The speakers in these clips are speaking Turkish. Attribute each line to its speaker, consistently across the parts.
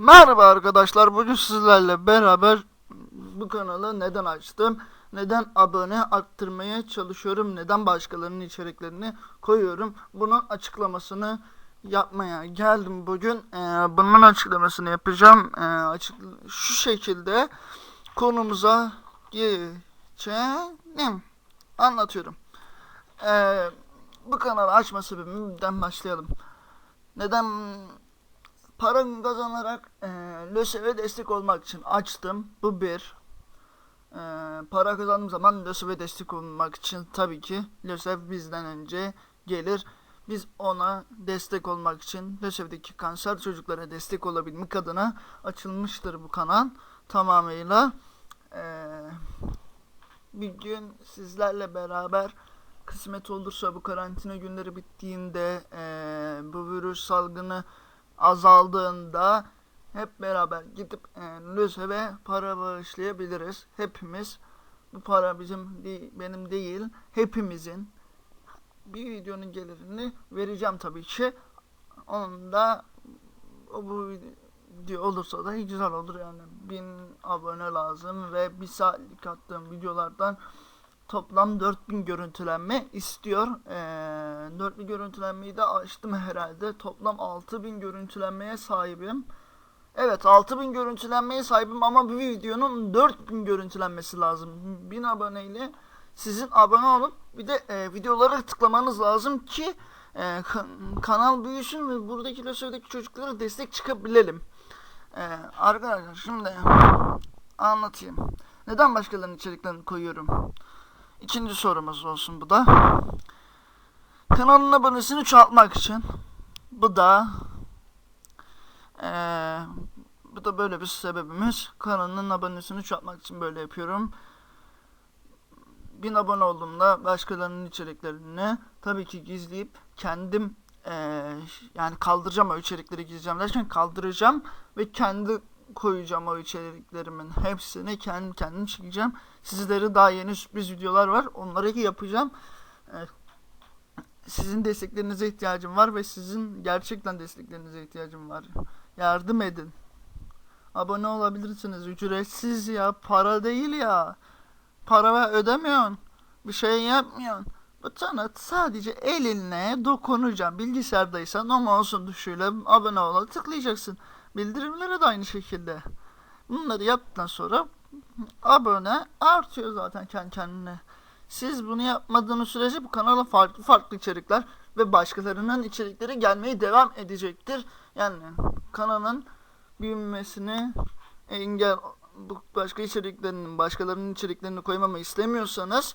Speaker 1: Merhaba arkadaşlar. Bugün sizlerle beraber bu kanalı neden açtım? Neden abone arttırmaya çalışıyorum? Neden başkalarının içeriklerini koyuyorum? Bunun açıklamasını yapmaya geldim bugün. Ee, bunun açıklamasını yapacağım. Ee, açık şu şekilde konumuza geçelim. Anlatıyorum. Ee, bu kanalı açma sebebimden başlayalım. Neden para kazanarak e, LÖSEV'e destek olmak için açtım. Bu bir. E, para kazandığım zaman LÖSEV'e destek olmak için tabii ki LÖSEV bizden önce gelir. Biz ona destek olmak için LÖSEV'deki kanser çocuklara destek olabilmek adına açılmıştır bu kanal tamamıyla. E, bir gün sizlerle beraber kısmet olursa bu karantina günleri bittiğinde e, bu virüs salgını azaldığında hep beraber gidip e, LÖSEV'e para bağışlayabiliriz. Hepimiz bu para bizim benim değil hepimizin bir videonun gelirini vereceğim tabii ki. Onun da o bu video olursa da güzel olur yani. Bin abone lazım ve bir saatlik attığım videolardan toplam 4000 görüntülenme istiyor. Ee, 4000 görüntülenmeyi de açtım herhalde. Toplam 6000 görüntülenmeye sahibim. Evet 6000 görüntülenmeye sahibim ama bu videonun 4000 görüntülenmesi lazım. 1000 aboneyle sizin abone olup bir de e, videolara tıklamanız lazım ki e, ka- kanal büyüsün ve buradaki LÖSEV'deki çocuklara destek çıkabilelim. E, arkadaşlar şimdi anlatayım. Neden başkalarının içeriklerini koyuyorum? İkinci sorumuz olsun bu da. Kanalın abonesini çoğaltmak için. Bu da eee, bu da böyle bir sebebimiz. Kanalın abonesini çoğaltmak için böyle yapıyorum. Bin abone olduğumda başkalarının içeriklerini tabii ki gizleyip kendim eee, yani kaldıracağım o içerikleri gizleyeceğim derken kaldıracağım ve kendi koyacağım o içeriklerimin hepsini kendim kendim çekeceğim. Sizlere daha yeni sürpriz videolar var. Onları yapacağım. Ee, Sizin desteklerinize ihtiyacım var ve sizin gerçekten desteklerinize ihtiyacım var. Yardım edin. Abone olabilirsiniz. Ücretsiz ya. Para değil ya. Para ödemiyorsun. Bir şey yapmıyorsun. Butona sadece elinle dokunacaksın. Bilgisayardaysan o mouse'un tuşuyla abone ola tıklayacaksın. Bildirimlere de aynı şekilde. Bunları yaptıktan sonra abone artıyor zaten kendi kendine. Siz bunu yapmadığınız sürece bu kanala farklı farklı içerikler ve başkalarının içerikleri gelmeye devam edecektir. Yani kanalın büyümesini engel bu başka içeriklerinin başkalarının içeriklerini koymamı istemiyorsanız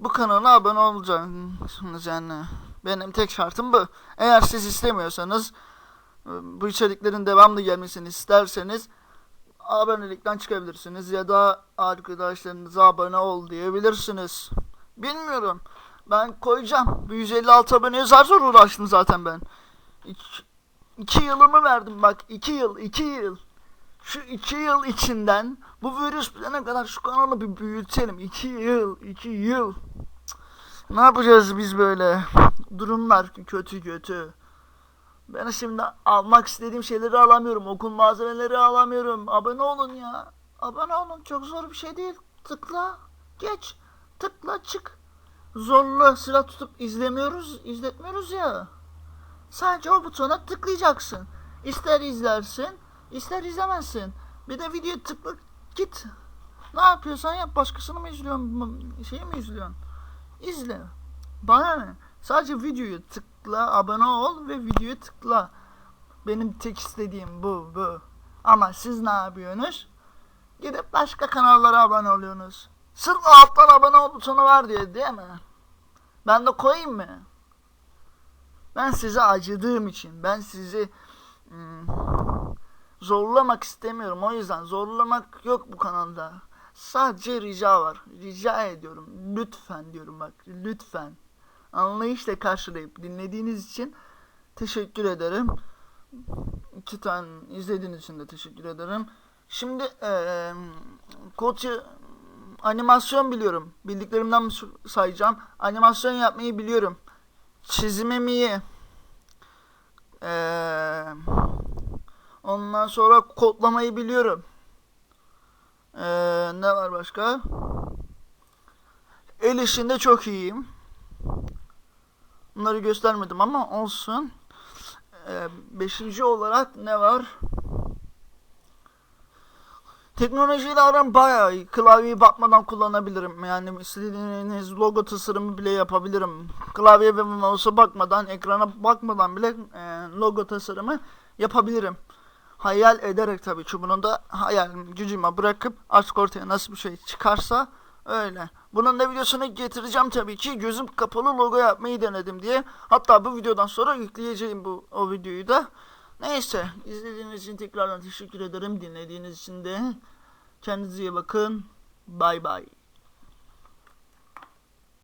Speaker 1: bu kanala abone olacaksınız yani. Benim tek şartım bu. Eğer siz istemiyorsanız bu içeriklerin devamlı gelmesini isterseniz abonelikten çıkabilirsiniz ya da arkadaşlarınıza abone ol diyebilirsiniz. Bilmiyorum. Ben koyacağım. Bu 156 aboneye zar zor uğraştım zaten ben. İki, iki yılımı verdim bak. iki yıl, iki yıl. Şu iki yıl içinden bu virüs bilene kadar şu kanalı bir büyütelim. İki yıl, iki yıl. Ne yapacağız biz böyle? Durumlar kötü kötü. Ben şimdi almak istediğim şeyleri alamıyorum. Okul malzemeleri alamıyorum. Abone olun ya. Abone olun. Çok zor bir şey değil. Tıkla. Geç. Tıkla çık. Zorla silah tutup izlemiyoruz. izletmiyoruz ya. Sadece o butona tıklayacaksın. İster izlersin. ister izlemezsin. Bir de video tıkla git. Ne yapıyorsan yap. Başkasını mı izliyorsun? Şeyi mi izliyorsun? İzle. Bana ne? Sadece videoyu tıkla, abone ol ve videoyu tıkla. Benim tek istediğim bu, bu. Ama siz ne yapıyorsunuz? Gidip başka kanallara abone oluyorsunuz. Sırf alttan abone ol butonu var diye değil mi? Ben de koyayım mı? Ben size acıdığım için, ben sizi hmm, zorlamak istemiyorum. O yüzden zorlamak yok bu kanalda. Sadece rica var. Rica ediyorum. Lütfen diyorum bak. Lütfen anlayışla karşılayıp dinlediğiniz için teşekkür ederim. İki tane izlediğiniz için de teşekkür ederim. Şimdi eee koçu animasyon biliyorum. Bildiklerimden sayacağım. Animasyon yapmayı biliyorum. Çizimim iyi. Eee Ondan sonra kodlamayı biliyorum. Ee, ne var başka? El işinde çok iyiyim. Bunları göstermedim ama olsun. Ee, beşinci olarak ne var? Teknolojiyle aram bayağı iyi. Klavyeyi bakmadan kullanabilirim. Yani istediğiniz logo tasarımı bile yapabilirim. Klavye ve mouse'a bakmadan, ekrana bakmadan bile e, logo tasarımı yapabilirim. Hayal ederek tabii ki bunu da hayal gücüme bırakıp artık ortaya nasıl bir şey çıkarsa öyle. Bunun da videosunu getireceğim tabii ki. Gözüm kapalı logo yapmayı denedim diye. Hatta bu videodan sonra yükleyeceğim bu o videoyu da. Neyse izlediğiniz için tekrardan teşekkür ederim. Dinlediğiniz için de kendinize iyi bakın. Bay bay.